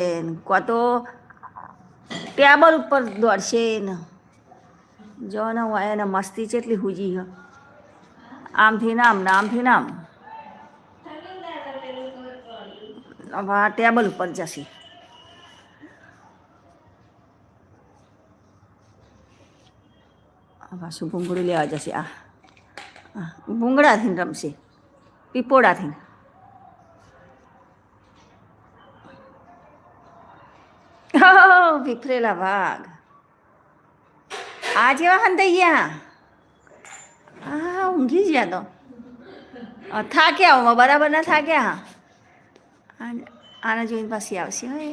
કાં તો ટેબલ ઉપર દોડશે ને જો ને હોય એને મસ્તી છે એટલી હુજી હ. આમથી નામ ને આમથી નામ આ ટેબલ ઉપર જશે. પાછું ભૂંગળું લેવા જશે? આ ભૂંગળાથી રમશે. પીપોડાથી વિફરેલા વાઘ આ જેવા ગયા આ ઊંઘી ગયા તો થાક્યા હું બરાબર ના થાક્યા આના જોઈને પાછી આવશે હો એ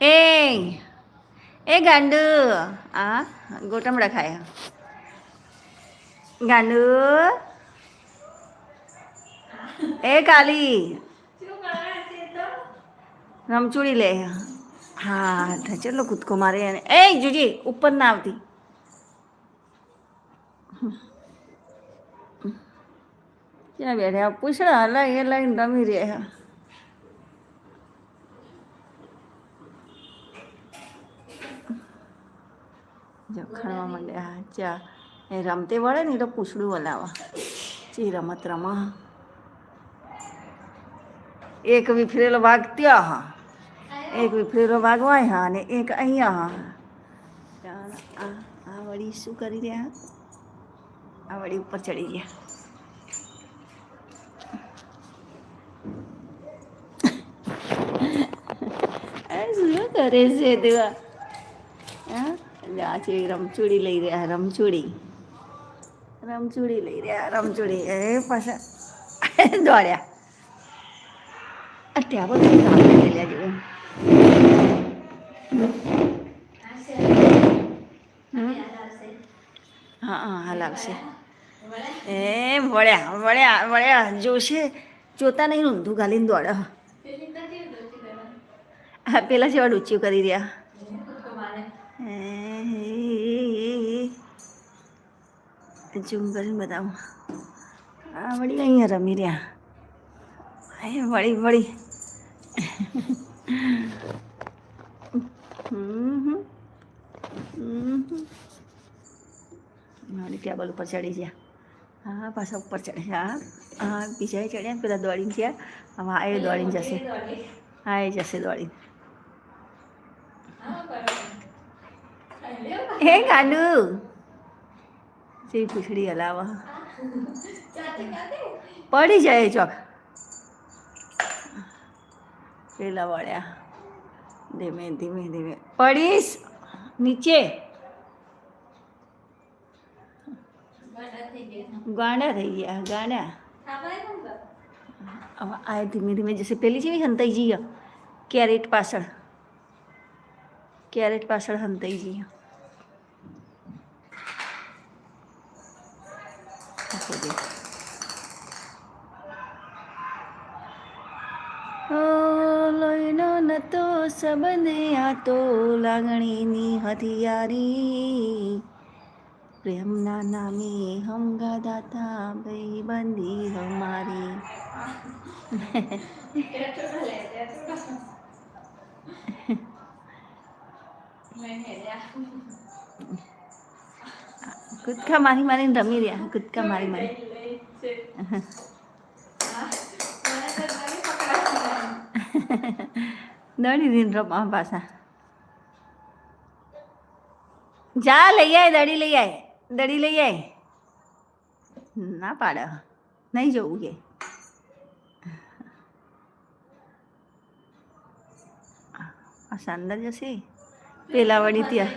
એ એ ગાંડુ આ ગોટમડા ખાય ગાંડુ એ કાલી રમચૂડી લે. હા ચલો કૂદકો મારે એને. એ જુજી, ઉપર ના આવતી. ક્યાં બેઠા? પૂછડા હલાય એ લઈને રમી રહ્યા જો ખણવા માંડ્યા હા, ચા. એ રમતે વળે ને તો પૂછડું હલાવા. ચી રમત રમા. એક વિફરેલો વાઘ ત્યાં હા. એક ફેરો વાગવાય હા અને એક અહીંયા હા. આ આ વળી શું કરી રહ્યા? આ વળી ઉપર ચડી ગયા. શું કરે છે દેવા? હા? આ છે રમચૂડી લઈ રહ્યા રમચૂડી રમચૂડી લઈ રહ્યા રમચૂડી એ પાછા દોડ્યા. અત્યારે હા હા, હાલ આવશે. એ, વળ્યા વળ્યા વળ્યા, જોશે. જોતા નહીં, ઊંધું ગાલીને દોડે. હા, પેલા જેવા ડૂચ્યું કરી રહ્યા. ઝૂમ કરીને બતાવું આ વળી અહીંયા રમી રહ્યા. એ વળી વળી. વળી ટેબલ ઉપર ચડી ગયા હા, પાછા ઉપર ચડે હા. હા, બીજા ચડ્યા પેલા દોડીને ગયા. હવે આ એ દોડીને જશે. હા, એ જશે દોડીને. હે, ગાંડુ. જે પૂછડી હલાવા. પડી જાય ચોક. પેલા વળ્યા ધીમે ધીમે ધીમે પડીશ નીચે ગાંડા થઈ ગયા ગાંડા હવે આ ધીમે ધીમે જશે પેલી જેવી હંતાઈ જઈએ કેરેટ પાછળ કેરેટ પાછળ હંતાઈ જઈએ આખો દી. ઓ લોહીનો નતો સંબંધ, આ તો લાગણીની હથિયારી. પ્રેમના નામે હમગા દાતા ભાઈ બંદી હમારી કૂદકા મારી મારીને રમી રહ્યા, કૂદકા મારી મારી દડી દીને રમવા પાછા. જા, લઈ આય, દડી લઈ આય, દડી લઈ આય. ના પાડે, નહીં જવું કે. આ અંદર જશે. પેલા વળી ત્યાં.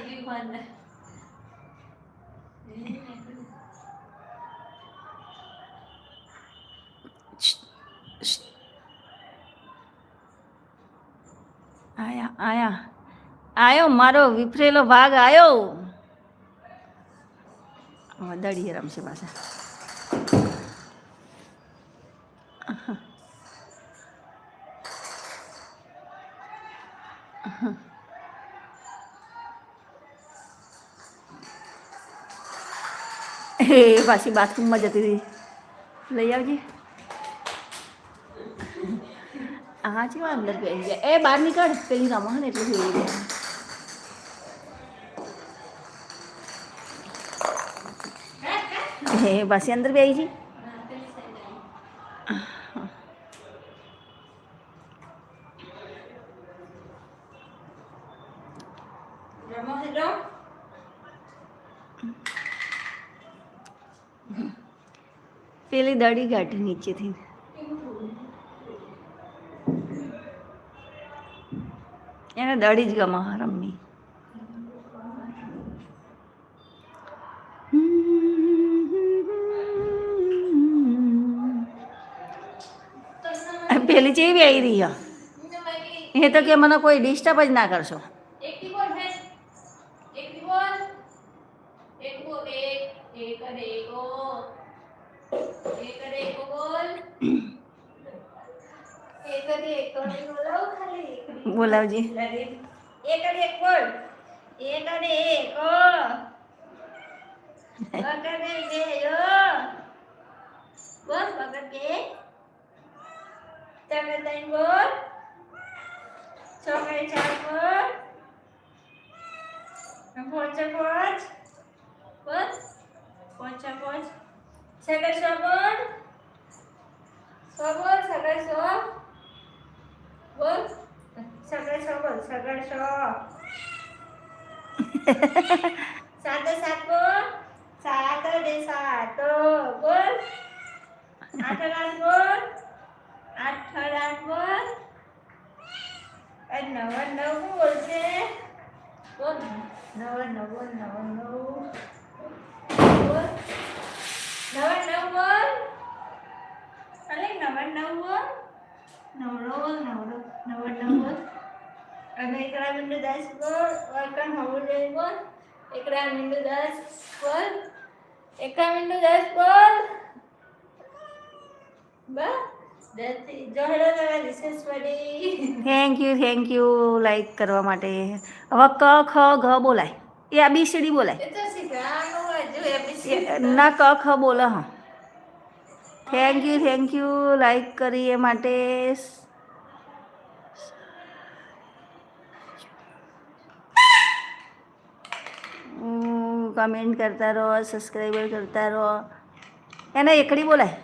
આયા આયા. આયો, મારો વિફરેલો ભાગ આયો. દડીએ રમશે પાછા. એ પાછી બાથરૂમમાં જતી હતી. લઈ આવજે. હા છે અંદર પહેરી જાય એ બહાર નીકળ પેલી રમણ એટલે જોઈ ગયા. હે પાછી અંદર બે આવી પેલી દડી કાઢી નીચેથી. એને દડી જ ગમા રમવી પેલી ચેવી આવી રહી એ તો કે મને કોઈ ડિસ્ટર્બ જ ના કરશો એક દી બોલ હે એક દી બોલ એક બોલ એક એક અને એકો એક અને એકો બોલ એક અને એકો ને બોલાવો ખાલી એક દી. બોલાવજે. એક અને એક બોલ. એક અને એકો વગર ને બે યો બોલ વગર બે તમે ત્રણ બોલ. છોકરી ચાર બોલ. પોચે પોચ. બસ પોચે પોચ. સગર સો બોલ. સો બોલ સગર સો બોલ સગર સો બોલ સગર સો સાત સાત બોલ સાત ને સાત બોલ આઠ આઠ બોલ આઠ આઠ બોલ અને નવ નવ બોલશે બોલ નવ નવ નવ નવ બોલ નવ નવ બોલ અલે નવ નવ બોલ નવડો બોલ નવડો નવ નવ બોલ અને એકડા મિંડુ દસ બોલ એકડા હવું જઈ બોલ એકડા મિંડુ દસ બોલ એકડા મિંડુ દસ બોલ બસ દસ જોડો તમારી વિશેષવરી thank you thank you like કરવા માટે હવે ક ખ ઘ બોલાય એ આ બી સીડી બોલાય એ તો શીખવાનું હજુ એબીસી એ ના ક ખ બોલે હા thank you thank you like કરી એ માટે કમેન્ટ કરતા રહો સબસ્ક્રાઈબર કરતા રહો. એને એકડી બોલાય.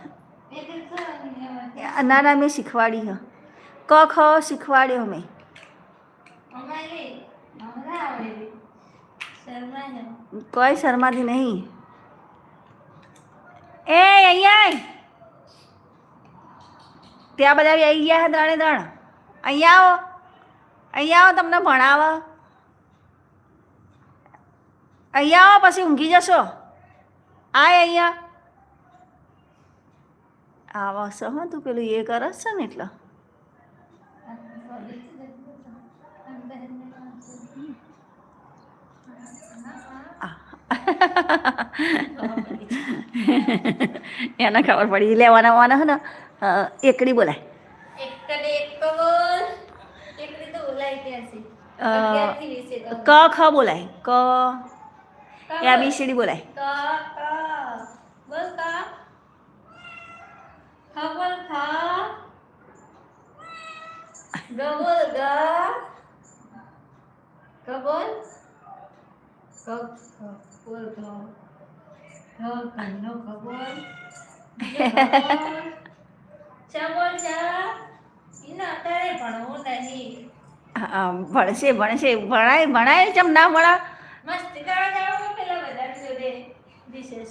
ના ના, મેં શીખવાડી હ. ક, ખ, શીખવાડ્યો મેં. કોઈ શર્માથી નહીં. એ અહીંયા ત્યાં બધા આવી ગયા ત્રણે ત્રણ. અહીંયા આવો. અહીંયા આવો, તમને ભણાવો. અહીંયા આવો પછી ઊંઘી જશો આય અહીંયા આવા છો હા તું પેલું એ કરસ છે ને એટલે એને ખબર પડી લેવાના વાના હે ને એકડી બોલાય ક ખ બોલાય ક એ આ બી સીડી બોલાય ક ક બોલ ક ખ બોલ ખ ગ બોલ ગ ગ બોલ ગ ગ બોલ ગ ગ ઘરનો ગ બોલ બીજો ગ બોલ. ચ બોલ ચ એને અત્યારે ભણવું નહીં હા, ભણશે ભણશે ભણાય ભણાય ચમ ના ભણા મસ્તી કરવા જાવ પેલા બધા જોડે વિશેષ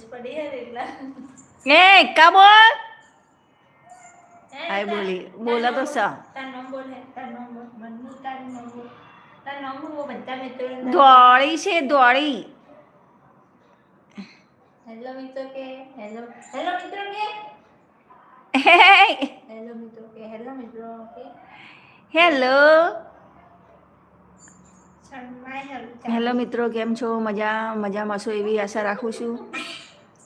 પડી હે એટલા એ કા બોલ? હે, આય બોલી. બોલા તો સા. તાર નામ બોલ હે, તાર નામ બોલ મનુ તાર નામ બોલ. તાર નામ બોલ બધા મિત્રો દોડી છે દોડી. હેલો મિત્રો કે હેલો હેલો મિત્રો કે? હેલો મિત્રો કે હેલો મિત્રો કે? હેલો હેલો મિત્રો કેમ છો? મજા મજામાં છો એવી આશા રાખું છું.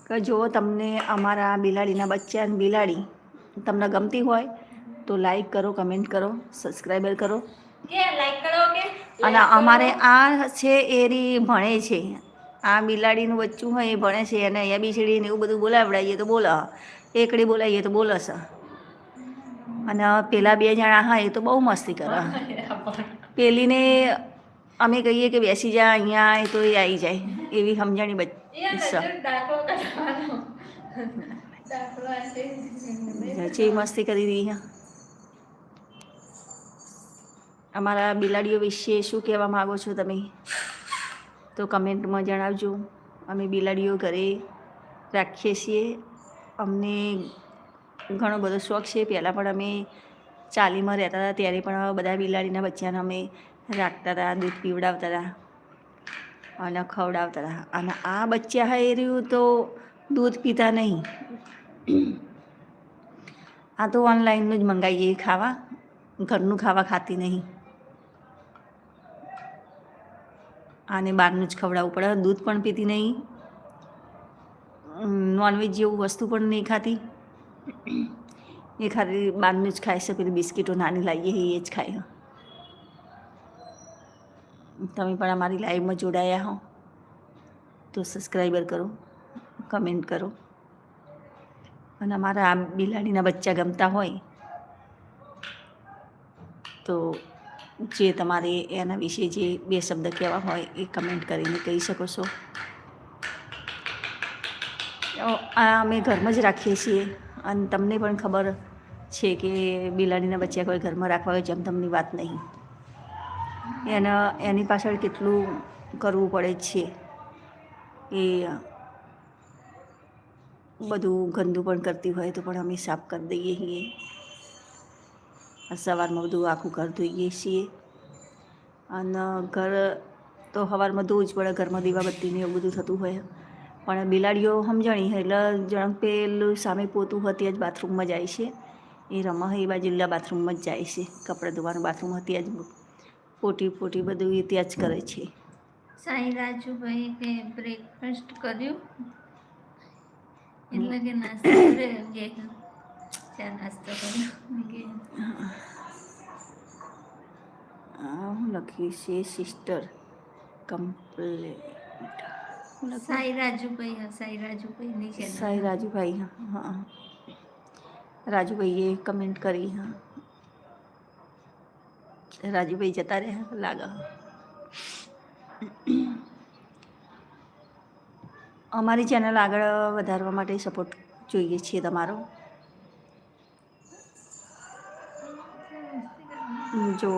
કે જો તમને અમારા બિલાડીના બચ્ચા અને બિલાડી તમને ગમતી હોય તો લાઈક કરો કમેન્ટ કરો સબસ્ક્રાઈબર કરો. અને અમારે આ છે એરી ભણે છે. આ બિલાડીનું બચ્ચું હોય એ ભણે છે અને અહીંયા બી ને એવું બધું બોલાવડાવીએ તો બોલા એકડી બોલાવીએ તો બોલશે અને પેલા બે જણા હા એ તો બહુ મસ્તી કરે. પેલીને અમે કહીએ કે બેસી જા અહીંયા એ તો એ આવી જાય. એવી સમજણી બચ જે મસ્તી કરી રહી છે. અમારા બિલાડીઓ વિશે શું કહેવા માગો છો તમે? તો કમેન્ટમાં જણાવજો. અમે બિલાડીઓ ઘરે રાખીએ છીએ. અમને ઘણો બધો શોખ છે. પહેલાં પણ અમે ચાલીમાં રહેતા હતા. ત્યારે પણ બધા બિલાડીના બચ્ચાને અમે રાખતા હતા દૂધ પીવડાવતા હતા. અને ખવડાવતા હતા અને આ બચ્ચા હા એ રહ્યું તો દૂધ પીતા નહીં. આ તો ઓનલાઈનનું જ મંગાવીએ ખાવા. ઘરનું ખાવા ખાતી નહીં. આને બહારનું જ ખવડાવવું પડે. દૂધ પણ પીતી નહીં. નોનવેજ જેવું વસ્તુ પણ નહીં ખાતી. એ ખાલી બહારનું જ ખાય છે પેલી બિસ્કીટો નાની લાવીએ એ જ ખાય તમે પણ અમારી લાઈવમાં જોડાયા હો. તો સબસ્ક્રાઈબર કરો કમેન્ટ કરો. અને અમારા આ બિલાડીના બચ્ચા ગમતા હોય, તો જે તમારે એના વિશે જે બે શબ્દ કહેવા હોય એ કમેન્ટ કરીને કહી શકો છો. આ અમે ઘરમાં જ રાખીએ છીએ. અને તમને પણ ખબર છે કે બિલાડીના બચ્ચા કોઈ ઘરમાં રાખવા હોય જેમ તમને વાત નહીં. એના, એની પાછળ કેટલું કરવું પડે છે એ બધું ગંદુ પણ કરતી હોય તો પણ અમે સાફ કરી દઈએ છીએ. સવારમાં બધું આખું ઘર ધોઈએ છીએ. અને ઘર તો સવારમાં ધોવું જ પડે, ઘરમાં દીવાબત્તીને એવું બધું થતું હોય. પણ બિલાડીઓ સમજણી એટલે જણ પેલું સામે પોતું હોય ત્યાં જ બાથરૂમમાં જાય છે. એ રમા એ બાજુલા બાથરૂમમાં જ જાય છે. કપડાં ધોવાનું બાથરૂમ હતી જ પોટી પોટી બધું એ ત્યાં જ કરે છે. સાંઈ રાજુભાઈ કે બ્રેકફાસ્ટ કર્યું? એટલે કે નાસ્તો કર્યો કે ચા નાસ્તો કર્યો? કે હું લખ્યું છે સિસ્ટર કમ્પ્લેટ સાંઈ રાજુભાઈ હા સાઈ રાજુભાઈ સાઈ રાજુભાઈ હા રાજુભાઈએ કમેન્ટ કરી હા. રાજુભાઈ જતા રહ્યા, લાગે. અમારી ચેનલ આગળ વધારવા માટે સપોર્ટ જોઈએ છીએ તમારો. જો,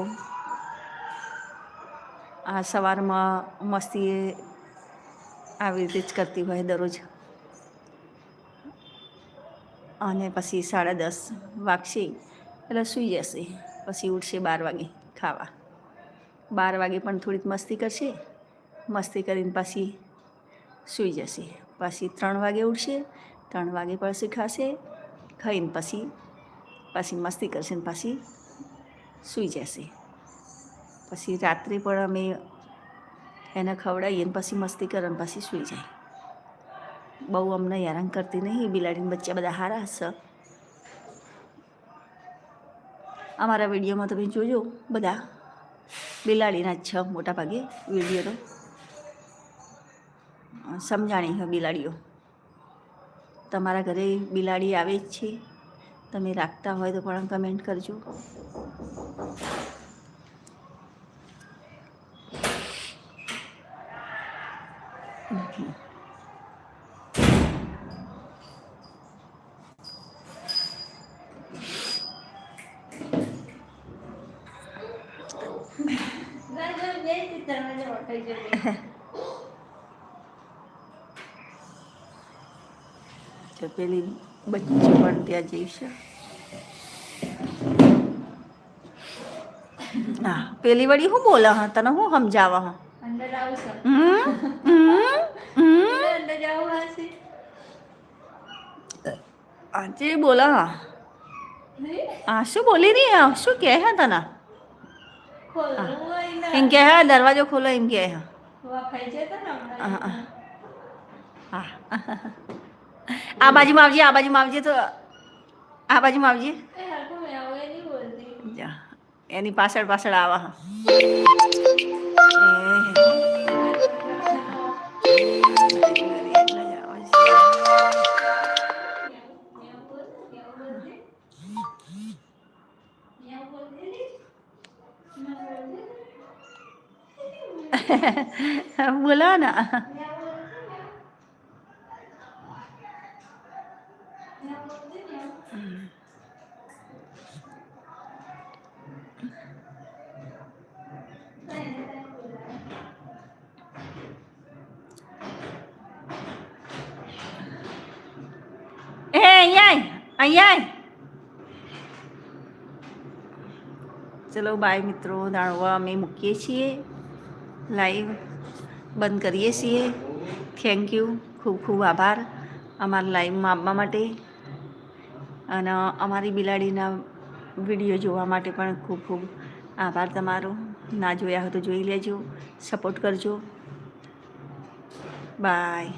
આ સવારમાં મસ્તી આવી રીતે જ કરતી હોય દરરોજ. અને પછી સાડા દસ વાગશે, એટલે સૂઈ જશે. પછી ઉઠશે બાર વાગે. ખાવા. બાર વાગે પણ થોડીક મસ્તી કરશે. મસ્તી કરીને પાછી સૂઈ જશે. પાછી ત્રણ વાગે ઉઠશે, ત્રણ વાગે પછી ખાશે ખાઈને પછી, પાછી મસ્તી કરશે ને પાછી સૂઈ જશે. પછી રાત્રે પણ અમે એને ખવડાવીએ ને પછી મસ્તી કરે ને પછી સૂઈ જાય. બહુ અમને હેરાન કરતી નહીં, બિલાડીને બચ્ચા બધા હારા હશે. અમારા વિડીયોમાં તમે જોજો બધા. બિલાડીના છે મોટા ભાગે વીડિયો તો સમજાણી છે બિલાડીઓ. તમારા ઘરે બિલાડી આવે જ છે. તમે રાખતા હોય તો પણ કમેન્ટ કરજો. રાજુ બે ચિત્રમાં જો થઈ જશે તો પેલી બચ્ચી પણ ત્યાં જઈશે હા પેલી વળી શું બોલે હા? તને શું સમજાવા હા? અંદર આવશો આજે બોલા હા શું બોલી રહી હા? શું કહે હા તને? એમ કહે હા દરવાજો ખોલો એમ કહે હા. આ બાજુમાં આવજે આ બાજુમાં આવજે તો. આ બાજુમાં આવજે. એની પાછળ પાછળ આવા. હા બોલો ને એ અહીંયા આય, અહીંયા આય. ચલો બાય મિત્રો દાણવા અમે મૂકીએ છીએ લાઈવ બંધ કરીએ છીએ. થેન્ક યુ ખૂબ ખૂબ આભાર અમારા લાઈવમાં આવવા માટે. અને અમારી બિલાડીના વીડિયો જોવા માટે પણ ખૂબ ખૂબ આભાર તમારો. ના જોયા હોય તો જોઈ લેજો સપોર્ટ કરજો. બાય